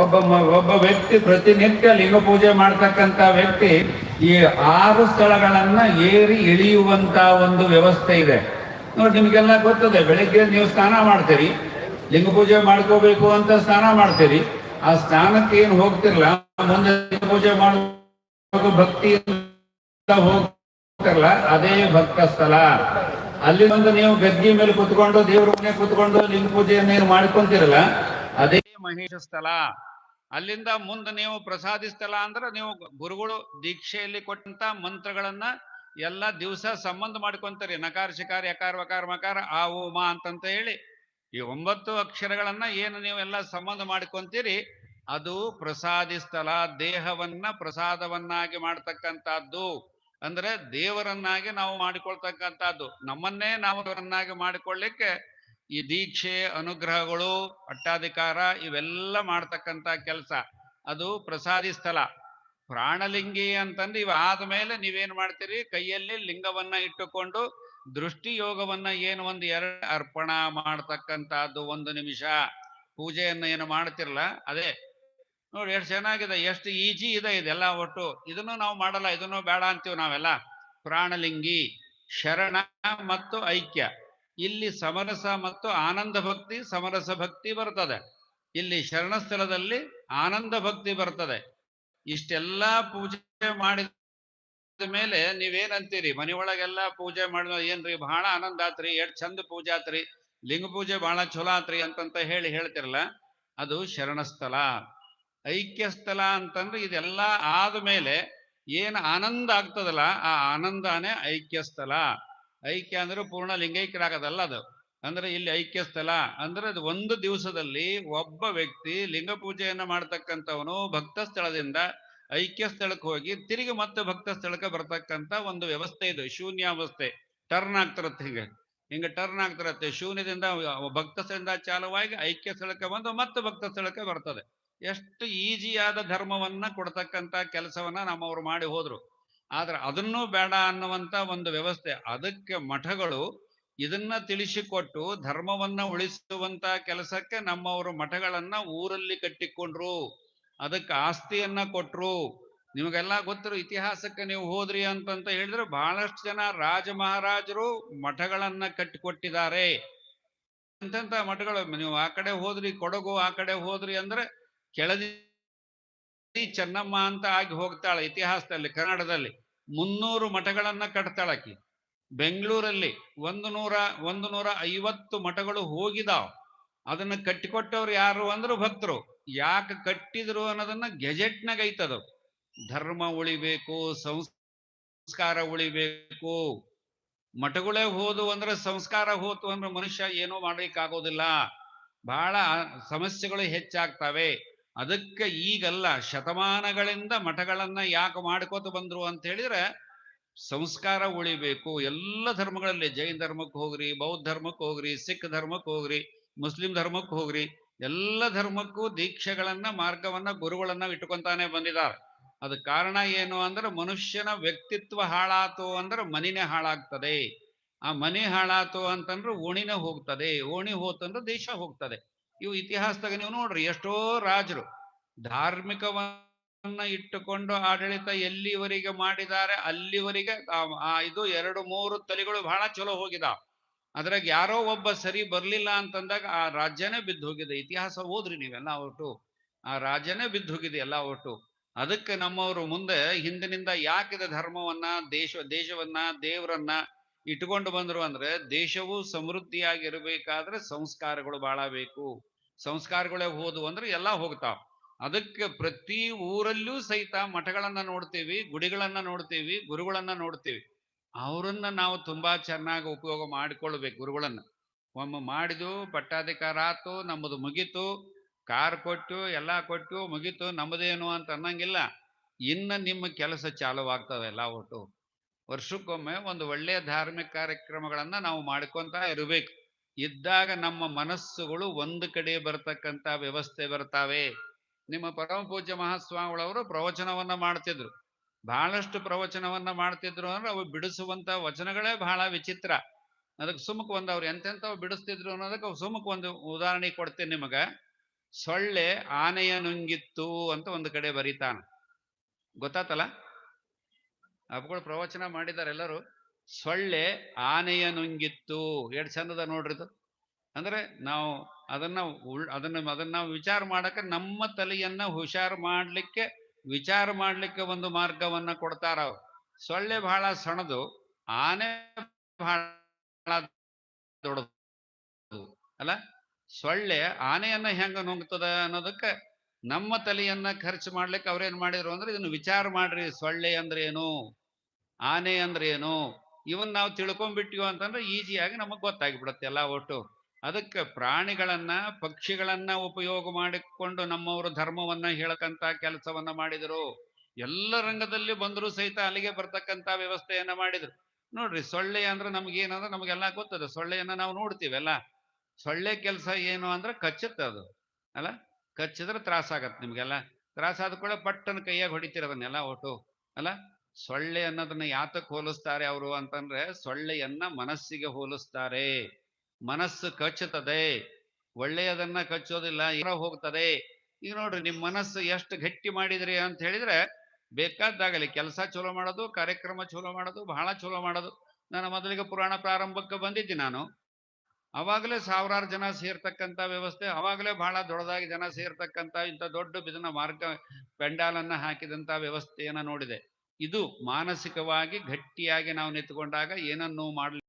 ಒಬ್ಬ ಒಬ್ಬ ವ್ಯಕ್ತಿ ಪ್ರತಿನಿತ್ಯ ಲಿಂಗ ಪೂಜೆ ಮಾಡ್ತಕ್ಕಂತ ವ್ಯಕ್ತಿ ಈ ಆರು ಸ್ಥಳಗಳನ್ನ ಏರಿ ಇಳಿಯುವಂತ ಒಂದು ವ್ಯವಸ್ಥೆ ಇದೆ. ನೋಡಿ, ನಿಮಗೆಲ್ಲ ಗೊತ್ತದೆ, ಬೆಳಿಗ್ಗೆ ನೀವು ಸ್ನಾನ ಮಾಡ್ತೀರಿ, ಲಿಂಗ ಪೂಜೆ ಮಾಡ್ಕೋಬೇಕು ಅಂತ ಸ್ನಾನ ಮಾಡ್ತೀರಿ, ಆ ಸ್ನಾನಕ್ಕೆ ಏನು ಹೋಗ್ತಿರಲ್ಲ ಮುಂದೆ ಲಿಂಗ ಪೂಜೆ ಮಾಡುವ ಭಕ್ತಿ ಹೋಗ್ತಿರಲ್ಲ ಅದೇ ಭಕ್ತ ಸ್ಥಳ. ಅಲ್ಲಿ ಒಂದು ನೀವು ಗದ್ದಿ ಮೇಲೆ ಕುತ್ಕೊಂಡು, ದೇವ್ರ ಮನೆ ಕುತ್ಕೊಂಡು ಲಿಂಗ ಪೂಜೆಯನ್ನು ಏನು ಮಾಡ್ಕೊಂತಿರಲ್ಲ, ಅದೇ ಮಹೇಶ ಸ್ಥಳ. ಅಲ್ಲಿಂದ ಮುಂದೆ ನೀವು ಪ್ರಸಾದಿಸ್ತಲ್ಲ ಅಂದ್ರೆ ನೀವು ಗುರುಗಳು ದೀಕ್ಷೆಯಲ್ಲಿ ಕೊಟ್ಟಂತ ಮಂತ್ರಗಳನ್ನ ಎಲ್ಲ ದಿವಸ ಸಂಬಂಧ ಮಾಡ್ಕೊಂತೀರಿ. ನಕಾರ, ಶಿಕಾರ, ಯಕಾರ, ವಕಾರ, ಮಕಾರ, ಆ ಓ ಮಾ ಅಂತಂತ ಹೇಳಿ ಈ ಒಂಬತ್ತು ಅಕ್ಷರಗಳನ್ನ ಏನು ನೀವು ಎಲ್ಲ ಸಂಬಂಧ ಮಾಡ್ಕೊಂತೀರಿ, ಅದು ಪ್ರಸಾದಿಸ್ತಲ ದೇಹವನ್ನ ಪ್ರಸಾದವನ್ನಾಗಿ ಮಾಡ್ತಕ್ಕಂಥದ್ದು. ಅಂದ್ರೆ ದೇವರನ್ನಾಗಿ ನಾವು ಮಾಡಿಕೊಳ್ತಕ್ಕಂಥದ್ದು. ನಮ್ಮನ್ನೇ ನಾವು ದೇವರನ್ನಾಗಿ ಮಾಡಿಕೊಳ್ಳಿಕ್ಕೆ ಈ ದೀಕ್ಷೆ, ಅನುಗ್ರಹಗಳು, ಪಟ್ಟಾಧಿಕಾರ ಇವೆಲ್ಲ ಮಾಡ್ತಕ್ಕಂಥ ಕೆಲಸ. ಅದು ಪ್ರಸಾದಿ ಸ್ಥಳ. ಪ್ರಾಣಲಿಂಗಿ ಅಂತಂದು ಇವ ಆದ್ಮೇಲೆ ನೀವೇನ್ ಮಾಡ್ತೀರಿ? ಕೈಯಲ್ಲಿ ಲಿಂಗವನ್ನ ಇಟ್ಟುಕೊಂಡು ದೃಷ್ಟಿ ಯೋಗವನ್ನ ಏನು ಒಂದು ಎರಡು ಅರ್ಪಣ ಮಾಡ್ತಕ್ಕಂಥದ್ದು ಒಂದು ನಿಮಿಷ. ಪೂಜೆಯನ್ನು ಏನು ಮಾಡ್ತಿರಲ್ಲ ಅದೇ. ನೋಡಿ ಎಷ್ಟು ಚೆನ್ನಾಗಿದೆ, ಎಷ್ಟು ಈಜಿ ಇದೆ ಇದೆಲ್ಲ ಒಟ್ಟು. ಇದನ್ನು ನಾವು ಮಾಡಲ್ಲ, ಇದನ್ನು ಬೇಡ ಅಂತೀವಿ ನಾವೆಲ್ಲ. ಪ್ರಾಣಲಿಂಗಿ, ಶರಣ ಮತ್ತು ಐಕ್ಯ. ಇಲ್ಲಿ ಸಮರಸ ಮತ್ತು ಆನಂದ ಭಕ್ತಿ, ಸಮರಸ ಭಕ್ತಿ ಬರ್ತದೆ. ಇಲ್ಲಿ ಶರಣಸ್ಥಳದಲ್ಲಿ ಆನಂದ ಭಕ್ತಿ ಬರ್ತದೆ. ಇಷ್ಟೆಲ್ಲ ಪೂಜೆ ಮಾಡಿದ ಮೇಲೆ ನೀವೇನಂತೀರಿ? ಮನೆಯೊಳಗೆಲ್ಲ ಪೂಜೆ ಮಾಡಿದ ಏನ್ರಿ? ಬಹಳ ಆನಂದ ಆತ್ರಿ, ಎಷ್ಟ್ ಚಂದ ಪೂಜೆ ಆತ್ರಿ, ಲಿಂಗ ಪೂಜೆ ಬಹಳ ಚಲೋ ಆತ್ರಿ ಅಂತಂತ ಹೇಳಿ ಹೇಳ್ತಿರಲ್ಲ, ಅದು ಶರಣಸ್ಥಳ. ಐಕ್ಯ ಸ್ಥಳ ಅಂತಂದ್ರೆ ಇದೆಲ್ಲ ಆದ ಮೇಲೆ ಏನು ಆನಂದ ಆಗ್ತದಲ್ಲ, ಆ ಆನಂದನೇ ಐಕ್ಯ ಸ್ಥಳ. ಐಕ್ಯ ಅಂದ್ರೆ ಪೂರ್ಣ ಲಿಂಗೈಕ್ಯರಾಗದಲ್ಲ ಅದು. ಅಂದ್ರೆ ಇಲ್ಲಿ ಐಕ್ಯ ಸ್ಥಳ ಅಂದ್ರೆ ಅದು ಒಂದು ದಿವಸದಲ್ಲಿ ಒಬ್ಬ ವ್ಯಕ್ತಿ ಲಿಂಗ ಪೂಜೆಯನ್ನ ಮಾಡ್ತಕ್ಕಂಥವನು ಭಕ್ತ ಸ್ಥಳದಿಂದ ಐಕ್ಯ ಸ್ಥಳಕ್ಕೆ ಹೋಗಿ ತಿರುಗಿ ಮತ್ತೆ ಭಕ್ತ ಸ್ಥಳಕ್ಕೆ ಬರ್ತಕ್ಕಂತ ಒಂದು ವ್ಯವಸ್ಥೆ ಇದು, ಶೂನ್ಯಾವಸ್ಥೆ. ಟರ್ನ್ ಆಗ್ತಿರತ್ತೆ ಹಿಂಗೆ. ಹಿಂಗೆ ಟರ್ನ್ ಆಗ್ತಿರತ್ತೆ. ಶೂನ್ಯದಿಂದ ಭಕ್ತ ಸ್ಥಳದಿಂದ ಚಾಲುವಾಗಿ ಐಕ್ಯ ಸ್ಥಳಕ್ಕೆ ಬಂದು ಮತ್ತೆ ಭಕ್ತ ಸ್ಥಳಕ್ಕೆ ಬರ್ತದೆ. ಎಷ್ಟು ಈಜಿಯಾದ ಧರ್ಮವನ್ನ ಕೊಡ್ತಕ್ಕಂತ ಕೆಲಸವನ್ನ ನಮ್ಮವ್ರು ಮಾಡಿ ಹೋದ್ರು. ಆದ್ರೆ ಅದನ್ನೂ ಬೇಡ ಅನ್ನುವಂತ ಒಂದು ವ್ಯವಸ್ಥೆ. ಅದಕ್ಕೆ ಮಠಗಳು ಇದನ್ನ ತಿಳಿಸಿಕೊಟ್ಟು ಧರ್ಮವನ್ನ ಉಳಿಸುವಂತ ಕೆಲಸಕ್ಕೆ ನಮ್ಮವರು ಮಠಗಳನ್ನ ಊರಲ್ಲಿ ಕಟ್ಟಿಕೊಂಡ್ರು. ಅದಕ್ಕೆ ಆಸ್ತಿಯನ್ನ ಕೊಟ್ರು. ನಿಮಗೆಲ್ಲ ಗೊತ್ತಿರೋ ಇತಿಹಾಸಕ್ಕೆ ನೀವು ಹೋದ್ರಿ ಅಂತಂತ ಹೇಳಿದ್ರೆ ಬಹಳಷ್ಟು ಜನ ರಾಜ ಮಹಾರಾಜರು ಮಠಗಳನ್ನ ಕಟ್ಟಿಕೊಟ್ಟಿದ್ದಾರೆ. ಎಂತೆಂತ ಮಠಗಳು? ನೀವು ಆ ಕಡೆ ಹೋದ್ರಿ, ಕೊಡಗು ಆ ಕಡೆ ಹೋದ್ರಿ ಅಂದ್ರೆ ಕೆಳದಿ ಚೆನ್ನಮ್ಮ ಅಂತ ಆಗಿ ಹೋಗ್ತಾಳೆ ಇತಿಹಾಸದಲ್ಲಿ ಕನ್ನಡದಲ್ಲಿ ಮುನ್ನೂರು ಮಠಗಳನ್ನ ಕಟ್ತಾಳಕಿ ಬೆಂಗಳೂರಲ್ಲಿ ಒಂದು ನೂರ ಒಂದು ನೂರ ಐವತ್ತು ಮಠಗಳು ಹೋಗಿದಾವ್. ಅದನ್ನ ಕಟ್ಟಿಕೊಟ್ಟವ್ರು ಯಾರು ಅಂದ್ರು ಭಕ್ತರು. ಯಾಕೆ ಕಟ್ಟಿದ್ರು ಅನ್ನೋದನ್ನ ಗೆಜೆಟ್ನಾಗ ಐತದು. ಧರ್ಮ ಉಳಿಬೇಕು, ಸಂಸ್ಕಾರ ಉಳಿಬೇಕು. ಮಠಗಳೇ ಹೋದು ಅಂದ್ರೆ ಸಂಸ್ಕಾರ ಹೋತು ಅಂದ್ರೆ ಮನುಷ್ಯ ಏನೂ ಮಾಡ್ಲಿಕ್ಕಾಗೋದಿಲ್ಲ. ಬಹಳ ಸಮಸ್ಯೆಗಳು ಹೆಚ್ಚಾಗ್ತವೆ. ಅದಕ್ಕೆ ಈಗಲ್ಲ ಶತಮಾನಗಳಿಂದ ಮಠಗಳನ್ನ ಯಾಕೆ ಮಾಡ್ಕೋತ ಬಂದ್ರು ಅಂತ ಹೇಳಿದ್ರೆ ಸಂಸ್ಕಾರ ಉಳಿಬೇಕು. ಎಲ್ಲ ಧರ್ಮಗಳಲ್ಲಿ ಜೈನ್ ಧರ್ಮಕ್ಕೆ ಹೋಗ್ರಿ, ಬೌದ್ಧ ಧರ್ಮಕ್ಕೆ ಹೋಗ್ರಿ, ಸಿಖ್ ಧರ್ಮಕ್ಕೆ ಹೋಗ್ರಿ, ಮುಸ್ಲಿಂ ಧರ್ಮಕ್ಕೆ ಹೋಗ್ರಿ, ಎಲ್ಲ ಧರ್ಮಕ್ಕೂ ದೀಕ್ಷೆಗಳನ್ನ, ಮಾರ್ಗವನ್ನ, ಗುರುಗಳನ್ನ ಇಟ್ಕೊಂತಾನೆ ಬಂದಿದ್ದಾರೆ. ಅದ ಕಾರಣ ಏನು ಅಂದ್ರೆ ಮನುಷ್ಯನ ವ್ಯಕ್ತಿತ್ವ ಹಾಳಾತು ಅಂದ್ರೆ ಮನಿನೇ ಹಾಳಾಗ್ತದೆ. ಆ ಮನೆ ಹಾಳಾತು ಅಂತಂದ್ರೆ ಓಣಿನೇ ಹೋಗ್ತದೆ. ಓಣಿ ಹೋತಂದ್ರೆ ದೇಶ ಹೋಗ್ತದೆ. ಇವು ಇತಿಹಾಸದಾಗ ನೀವು ನೋಡ್ರಿ ಎಷ್ಟೋ ರಾಜರು ಧಾರ್ಮಿಕವನ್ನ ಇಟ್ಟುಕೊಂಡು ಆಡಳಿತ ಎಲ್ಲಿವರೆಗೆ ಮಾಡಿದ್ದಾರೆ, ಅಲ್ಲಿವರೆಗೆ ಇದು ಎರಡು ಮೂರು ತಲೆಗಳು ಬಹಳ ಚಲೋ ಹೋಗಿದಾವ. ಅದ್ರಾಗ ಯಾರೋ ಒಬ್ಬ ಸರಿ ಬರ್ಲಿಲ್ಲ ಅಂತಂದಾಗ ಆ ರಾಜ್ಯನೇ ಬಿದ್ದು ಹೋಗಿದೆ. ಇತಿಹಾಸ ಓದ್ರಿ ನೀವೆಲ್ಲ ಒಟ್ಟು. ಆ ರಾಜ್ಯನೇ ಬಿದ್ದು ಹೋಗಿದೆ ಎಲ್ಲ ಒಟ್ಟು. ಅದಕ್ಕೆ ನಮ್ಮವರು ಮುಂದೆ ಹಿಂದಿನಿಂದ ಯಾಕಿದ ಧರ್ಮವನ್ನ, ದೇಶ, ದೇಶವನ್ನ, ದೇವರನ್ನ ಇಟ್ಕೊಂಡು ಬಂದ್ರು ಅಂದ್ರೆ ದೇಶವು ಸಮೃದ್ಧಿಯಾಗಿರ್ಬೇಕಾದ್ರೆ ಸಂಸ್ಕಾರಗಳು ಬಹಳ ಬೇಕು. ಸಂಸ್ಕಾರಗಳೇ ಹೋದು ಅಂದ್ರೆ ಎಲ್ಲ ಹೋಗ್ತಾವ. ಅದಕ್ಕೆ ಪ್ರತಿ ಊರಲ್ಲೂ ಸಹಿತ ಮಠಗಳನ್ನ ನೋಡ್ತೀವಿ, ಗುಡಿಗಳನ್ನ ನೋಡ್ತೀವಿ, ಗುರುಗಳನ್ನ ನೋಡ್ತೀವಿ. ಅವರನ್ನ ನಾವು ತುಂಬಾ ಚೆನ್ನಾಗಿ ಉಪಯೋಗ ಮಾಡಿಕೊಳ್ಬೇಕು ಗುರುಗಳನ್ನ. ಒಮ್ಮೆ ಮಾಡಿದ್ವು ಪಟ್ಟಾಧಿಕಾರ ಆತು ನಮ್ಮದು ಮುಗೀತು, ಕಾರ್ ಕೊಟ್ಟು, ಎಲ್ಲಾ ಕೊಟ್ಟು ಮುಗೀತು, ನಮ್ಮದೇನು ಅಂತ ಅನ್ನಂಗಿಲ್ಲ. ಇನ್ನ ನಿಮ್ಮ ಕೆಲಸ ಚಾಲುವಾಗ್ತವೆ ಎಲ್ಲ ಒಟ್ಟು. ವರ್ಷಕ್ಕೊಮ್ಮೆ ಒಂದು ಒಳ್ಳೆಯ ಧಾರ್ಮಿಕ ಕಾರ್ಯಕ್ರಮಗಳನ್ನು ನಾವು ಮಾಡ್ಕೊಂತ ಇರಬೇಕು. ಇದ್ದಾಗ ನಮ್ಮ ಮನಸ್ಸುಗಳು ಒಂದು ಕಡೆ ಬರ್ತಕ್ಕಂತ ವ್ಯವಸ್ಥೆ ಬರ್ತಾವೆ. ನಿಮ್ಮ ಪರಮ ಪೂಜ್ಯ ಮಹಾಸ್ವಾಮಿಗಳವರು ಪ್ರವಚನವನ್ನ ಮಾಡ್ತಿದ್ರು. ಬಹಳಷ್ಟು ಪ್ರವಚನವನ್ನ ಮಾಡ್ತಿದ್ರು ಅಂದ್ರೆ ಅವು ಬಿಡಿಸುವಂತ ವಚನಗಳೇ ಬಹಳ ವಿಚಿತ್ರ. ಅದಕ್ಕೆ ಸುಮಕ್ ಒಂದು ಅವ್ರು ಎಂತೆಂಥವು ಬಿಡಿಸ್ತಿದ್ರು ಅನ್ನೋದಕ್ಕೆ ಸುಮಕ್ ಒಂದು ಉದಾಹರಣೆ ಕೊಡ್ತೇನೆ ನಿಮಗ. ಸೊಳ್ಳೆ ಆನೆಯ ನುಂಗಿತ್ತು ಅಂತ ಒಂದು ಕಡೆ ಬರೀತಾನ. ಗೊತ್ತಾತಲ್ಲ? ಅವುಗಳು ಪ್ರವಚನ ಮಾಡಿದ್ದಾರೆ ಎಲ್ಲರೂ. ಸೊಳ್ಳೆ ಆನೆಯ ನುಂಗಿತ್ತು. ಎಷ್ಟು ಚಂದದ ನೋಡ್ರಿ ಇದು. ಅಂದ್ರೆ ನಾವು ಅದನ್ನ ಉಳ್ ಅದನ್ನ ಅದನ್ನ ನಾವು ವಿಚಾರ ಮಾಡಕ್ಕೆ ನಮ್ಮ ತಲೆಯನ್ನ ಹುಷಾರು ಮಾಡ್ಲಿಕ್ಕೆ, ವಿಚಾರ ಮಾಡ್ಲಿಕ್ಕೆ ಒಂದು ಮಾರ್ಗವನ್ನ ಕೊಡ್ತಾರ ಸೊಳ್ಳೆ ಬಹಳ ಸಣದು ಆನೆ ಬಹಳ ದೊಡ್ಡದು, ಅಲ್ಲ? ಸೊಳ್ಳೆ ಆನೆಯನ್ನ ಹೆಂಗ ನುಂಗ್ತದ ಅನ್ನೋದಕ್ಕೆ ನಮ್ಮ ತಲೆಯನ್ನ ಖರ್ಚು ಮಾಡ್ಲಿಕ್ಕೆ ಅವ್ರೇನ್ ಮಾಡಿದ್ರು ಅಂದ್ರೆ ಇದನ್ನ ವಿಚಾರ ಮಾಡ್ರಿ. ಸೊಳ್ಳೆ ಅಂದ್ರೆ ಏನು ಆನೆ ಅಂದ್ರೆ ಏನು ಇವನ್ ನಾವು ತಿಳ್ಕೊಂಡ್ಬಿಟ್ಟಿವ ಅಂತಂದ್ರೆ ಈಸಿಯಾಗಿ ನಮಗ್ ಗೊತ್ತಾಗ್ಬಿಡತ್ತೆ ಎಲ್ಲ ಒಟ್ಟು. ಅದಕ್ಕೆ ಪ್ರಾಣಿಗಳನ್ನ, ಪಕ್ಷಿಗಳನ್ನ ಉಪಯೋಗ ಮಾಡಿಕೊಂಡು ನಮ್ಮವರು ಧರ್ಮವನ್ನ ಹೇಳಕಂತ ಕೆಲಸವನ್ನ ಮಾಡಿದರು. ಎಲ್ಲ ರಂಗದಲ್ಲಿ ಬಂದರೂ ಸಹಿತ ಅಲ್ಲಿಗೆ ಬರ್ತಕ್ಕಂತ ವ್ಯವಸ್ಥೆಯನ್ನ ಮಾಡಿದ್ರು. ನೋಡ್ರಿ ಸೊಳ್ಳೆ ಅಂದ್ರೆ ನಮ್ಗೆ ಏನಂದ್ರೆ ನಮಗೆಲ್ಲ ಗೊತ್ತದ, ಸೊಳ್ಳೆಯನ್ನ ನಾವು ನೋಡ್ತೀವಲ್ಲ ಸೊಳ್ಳೆ ಕೆಲಸ ಏನು ಅಂದ್ರೆ ಕಚ್ಚುತ್ತೆ ಅದು, ಅಲ್ಲ? ಕಚ್ಚಿದ್ರೆ ತ್ರಾಸಾಗತ್ತೆ ನಿಮ್ಗೆಲ್ಲ. ತ್ರಾಸಾದ ಕೂಡ ಪಟ್ಟನ ಕೈಯಾಗ ಹೊಡಿತೀರ ಅದನ್ನೆಲ್ಲ ಒಟ್ಟು, ಅಲ್ಲ? ಸೊಳ್ಳೆ ಅನ್ನೋದನ್ನ ಯಾತಕ್ ಹೋಲಿಸ್ತಾರೆ ಅವರು ಅಂತಂದ್ರೆ ಸೊಳ್ಳೆಯನ್ನ ಮನಸ್ಸಿಗೆ ಹೋಲಿಸ್ತಾರೆ. ಮನಸ್ಸು ಕಚ್ಚುತ್ತದೆ. ಒಳ್ಳೆಯದನ್ನ ಕಚ್ಚೋದಿಲ್ಲ, ಏನೋ ಹೋಗ್ತದೆ. ಈಗ ನೋಡ್ರಿ ನಿಮ್ ಮನಸ್ಸು ಎಷ್ಟು ಗಟ್ಟಿ ಮಾಡಿದ್ರಿ ಅಂತ ಹೇಳಿದ್ರೆ ಬೇಕಾದಾಗಲಿ ಕೆಲಸ ಚಲೋ ಮಾಡೋದು, ಕಾರ್ಯಕ್ರಮ ಚಲೋ ಮಾಡೋದು, ಬಹಳ ಚಲೋ ಮಾಡೋದು. ನಾನು ಮೊದಲಿಗೆ ಪುರಾಣ ಪ್ರಾರಂಭಕ್ಕೆ ಬಂದಿದ್ದೆ ನಾನು. ಅವಾಗಲೇ ಸಾವಿರಾರು ಜನ ಸೇರ್ತಕ್ಕಂತ ವ್ಯವಸ್ಥೆ, ಅವಾಗಲೇ ಬಹಳ ದೊಡ್ಡದಾಗಿ ಜನ ಸೇರ್ತಕ್ಕಂತ ಇಂಥ ದೊಡ್ಡ ಬಿದನ ಮಾರ್ಗ, ಪೆಂಡಾಲನ್ನ ಹಾಕಿದಂತ ವ್ಯವಸ್ಥೆಯನ್ನ ನೋಡಿದೆ. ಇದು ಮಾನಸಿಕವಾಗಿ ಗಟ್ಟಿಯಾಗಿ ನಾವು ನಿಂತುಕೊಂಡಾಗ ಏನನ್ನು ಮಾಡಲಿ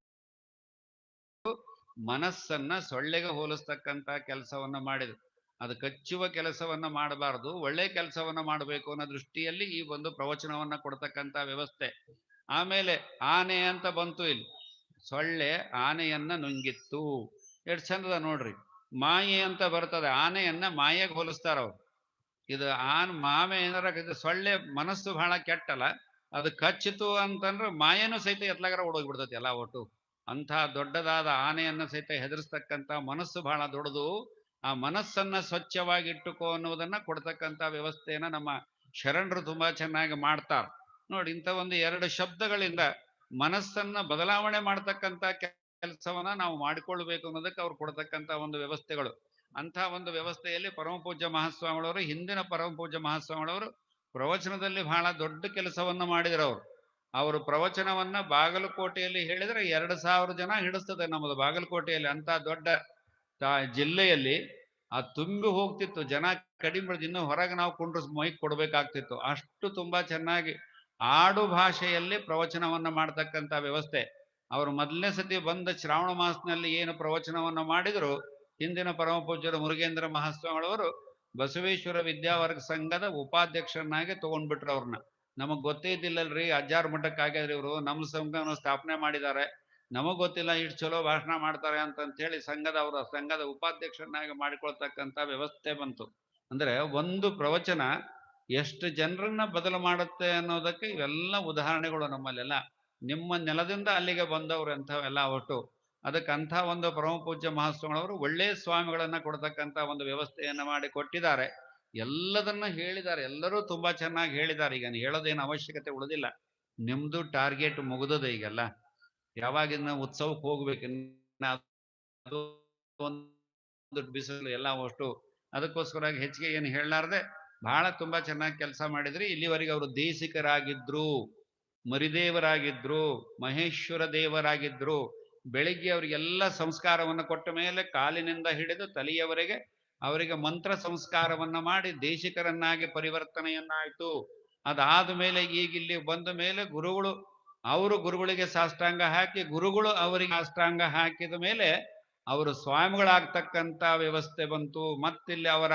ಮನಸ್ಸನ್ನ ಸೊಳ್ಳೆಗೆ ಹೋಲಿಸ್ತಕ್ಕಂಥ ಕೆಲಸವನ್ನ ಮಾಡಿದ್ರು. ಅದು ಕಚ್ಚುವ ಕೆಲಸವನ್ನ ಮಾಡಬಾರದು, ಒಳ್ಳೆ ಕೆಲಸವನ್ನ ಮಾಡಬೇಕು ಅನ್ನೋ ದೃಷ್ಟಿಯಲ್ಲಿ ಈ ಒಂದು ಪ್ರವಚನವನ್ನ ಕೊಡ್ತಕ್ಕಂತ ವ್ಯವಸ್ಥೆ. ಆಮೇಲೆ ಆನೆ ಅಂತ ಬಂತು ಇಲ್ಲಿ. ಸೊಳ್ಳೆ ಆನೆಯನ್ನ ನುಂಗಿತ್ತು. ಎಷ್ಟು ಚಂದದ ನೋಡ್ರಿ. ಮಾಯೆ ಅಂತ ಬರ್ತದೆ. ಆನೆಯನ್ನ ಮಾಯೆಗೆ ಹೋಲಿಸ್ತಾರ ಅವ್ರು ಇದು ಆನ್ ಮಾಮೆ ಏನಾರ ಇದು ಸೊಳ್ಳೆ ಮನಸ್ಸು ಬಹಳ ಕೆಟ್ಟಲ್ಲ, ಅದು ಕಚ್ಚಿತು ಅಂತಂದ್ರೆ ಮಾಯನೂ ಸಹಿತ ಎತ್ಲಾಗರ ಓಡೋಗ್ಬಿಡ್ತೈತಿ ಎಲ್ಲ ಒಟ್ಟು. ಅಂಥ ದೊಡ್ಡದಾದ ಆನೆಯನ್ನು ಸಹಿತ ಹೆದರ್ಸ್ತಕ್ಕಂಥ ಮನಸ್ಸು ಬಹಳ ದೊಡ್ಡದು. ಆ ಮನಸ್ಸನ್ನ ಸ್ವಚ್ಛವಾಗಿ ಇಟ್ಟುಕೋ ಅನ್ನೋದನ್ನ ಕೊಡ್ತಕ್ಕಂಥ ವ್ಯವಸ್ಥೆಯನ್ನ ನಮ್ಮ ಶರಣರು ತುಂಬಾ ಚೆನ್ನಾಗಿ ಮಾಡ್ತಾರೆ. ನೋಡಿ, ಇಂಥ ಒಂದು ಎರಡು ಶಬ್ದಗಳಿಂದ ಮನಸ್ಸನ್ನ ಬದಲಾವಣೆ ಮಾಡ್ತಕ್ಕಂಥ ಕೆಲಸವನ್ನ ನಾವು ಮಾಡಿಕೊಳ್ಬೇಕು ಅನ್ನೋದಕ್ಕೆ ಅವ್ರು ಕೊಡ್ತಕ್ಕಂಥ ಒಂದು ವ್ಯವಸ್ಥೆಗಳು. ಅಂಥ ಒಂದು ವ್ಯವಸ್ಥೆಯಲ್ಲಿ ಪರಮ ಪೂಜ್ಯ ಮಹಾಸ್ವಾಮಿಗಳವರು, ಹಿಂದಿನ ಪರಮಪೂಜ್ಯ ಮಹಾಸ್ವಾಮಿಗಳವರು ಪ್ರವಚನದಲ್ಲಿ ಬಹಳ ದೊಡ್ಡ ಕೆಲಸವನ್ನು ಮಾಡಿದ್ರು ಅವರು ಅವರು ಪ್ರವಚನವನ್ನ ಬಾಗಲಕೋಟೆಯಲ್ಲಿ ಹೇಳಿದರೆ ಎರಡು ಸಾವಿರ ಜನ ಹಿಡಿಸ್ತದೆ ನಮ್ಮದು ಬಾಗಲಕೋಟೆಯಲ್ಲಿ. ಅಂತ ದೊಡ್ಡ ಜಿಲ್ಲೆಯಲ್ಲಿ ಆ ತುಂಬಿ ಹೋಗ್ತಿತ್ತು. ಜನ ಕಡಿಮೆ ಇನ್ನೂ ಹೊರಗೆ ನಾವು ಕುಂಡ್ರಸ್ ಮೈಕ್ ಕೊಡಬೇಕಾಗ್ತಿತ್ತು. ಅಷ್ಟು ತುಂಬಾ ಚೆನ್ನಾಗಿ ಆಡು ಭಾಷೆಯಲ್ಲಿ ಪ್ರವಚನವನ್ನ ಮಾಡ್ತಕ್ಕಂಥ ವ್ಯವಸ್ಥೆ. ಅವರು ಮೊದಲನೇ ಸತಿ ಬಂದ ಶ್ರಾವಣ ಮಾಸನಲ್ಲಿ ಏನು ಪ್ರವಚನವನ್ನ ಮಾಡಿದ್ರು ಹಿಂದಿನ ಪರಮ ಪೂಜ್ಯರು ಮುರುಗೇಂದ್ರ ಮಹಾಸ್ವಾಮಿಗಳವರು ಬಸವೇಶ್ವರ ವಿದ್ಯಾವರ್ಗ ಸಂಘದ ಉಪಾಧ್ಯಕ್ಷರನ್ನಾಗಿ ತಗೊಂಡ್ಬಿಟ್ರು ಅವ್ರನ್ನ. ನಮಗ್ ಗೊತ್ತೇ ಇದ್ದಿಲ್ಲಲ್ರಿ, ಅಜ್ಜಾರ್ ಮಠಕ್ಕೆ ಆಗ್ಯಾದ್ರಿ ಇವರು. ನಮ್ಮ ಸಂಘವನ್ನು ಸ್ಥಾಪನೆ ಮಾಡಿದ್ದಾರೆ. ನಮಗ್ ಗೊತ್ತಿಲ್ಲ, ಇಷ್ಟು ಚಲೋ ಭಾಷಣ ಮಾಡ್ತಾರೆ ಅಂತ ಹೇಳಿ ಸಂಘದ ಅವರ, ಸಂಘದ ಉಪಾಧ್ಯಕ್ಷರನ್ನಾಗಿ ಮಾಡಿಕೊಳ್ತಕ್ಕಂಥ ವ್ಯವಸ್ಥೆ ಬಂತು. ಅಂದ್ರೆ ಒಂದು ಪ್ರವಚನ ಎಷ್ಟು ಜನರನ್ನ ಬದಲು ಮಾಡುತ್ತೆ ಅನ್ನೋದಕ್ಕೆ ಇವೆಲ್ಲ ಉದಾಹರಣೆಗಳು ನಮ್ಮಲ್ಲೆಲ್ಲ. ನಿಮ್ಮ ನೆಲದಿಂದ ಅಲ್ಲಿಗೆ ಬಂದವ್ರು ಅಂಥವೆಲ್ಲ ಒಟ್ಟು ಅದಕ್ಕೆ ಅಂಥ ಒಂದು ಪರಮ ಪೂಜ್ಯ ಮಹಾಸ್ವಾಮಿಗಳವರು ಒಳ್ಳೆ ಸ್ವಾಮಿಗಳನ್ನು ಕೊಡ್ತಕ್ಕಂಥ ಒಂದು ವ್ಯವಸ್ಥೆಯನ್ನು ಮಾಡಿ ಕೊಟ್ಟಿದ್ದಾರೆ. ಎಲ್ಲದನ್ನ ಹೇಳಿದ್ದಾರೆ. ಎಲ್ಲರೂ ತುಂಬಾ ಚೆನ್ನಾಗಿ ಹೇಳಿದ್ದಾರೆ. ಈಗ ಹೇಳೋದೇನು ಅವಶ್ಯಕತೆ ಉಳಿದಿಲ್ಲ. ನಿಮ್ದು ಟಾರ್ಗೆಟ್ ಮುಗಿದದೆ ಈಗೆಲ್ಲ. ಯಾವಾಗಿನ ಉತ್ಸವಕ್ಕೆ ಹೋಗ್ಬೇಕು ಬಿಸಿಲು ಎಲ್ಲ ಅಷ್ಟು ಅದಕ್ಕೋಸ್ಕರ ಹೆಚ್ಚಿಗೆ ಏನು ಹೇಳಲಾರ್ದೆ ಬಹಳ ತುಂಬಾ ಚೆನ್ನಾಗಿ ಕೆಲಸ ಮಾಡಿದ್ರಿ. ಇಲ್ಲಿವರೆಗೆ ಅವರು ದೇಸಿಕರಾಗಿದ್ರು ಮರಿದೇವರಾಗಿದ್ರು, ಮಹೇಶ್ವರ ದೇವರಾಗಿದ್ರು. ಬೆಳಿಗ್ಗೆ ಅವರಿಗೆಲ್ಲ ಸಂಸ್ಕಾರವನ್ನ ಕೊಟ್ಟ ಮೇಲೆ ಕಾಲಿನಿಂದ ಹಿಡಿದು ತಲೆಯವರೆಗೆ ಅವರಿಗೆ ಮಂತ್ರ ಸಂಸ್ಕಾರವನ್ನ ಮಾಡಿ ದೇಶಿಕರನ್ನಾಗಿ ಪರಿವರ್ತನೆಯನ್ನಾಯಿತು. ಅದಾದ ಮೇಲೆ ಈಗ ಇಲ್ಲಿ ಬಂದ ಮೇಲೆ ಗುರುಗಳು, ಅವರು ಗುರುಗಳಿಗೆ ಸಾಷ್ಟಾಂಗ ಹಾಕಿ, ಗುರುಗಳು ಅವರಿಗೆ ಸಾಷ್ಟಾಂಗ ಹಾಕಿದ ಮೇಲೆ ಅವರು ಸ್ವಾಮಿಗಳಾಗ್ತಕ್ಕಂಥ ವ್ಯವಸ್ಥೆ ಬಂತು. ಮತ್ತಿಲ್ಲಿ ಅವರ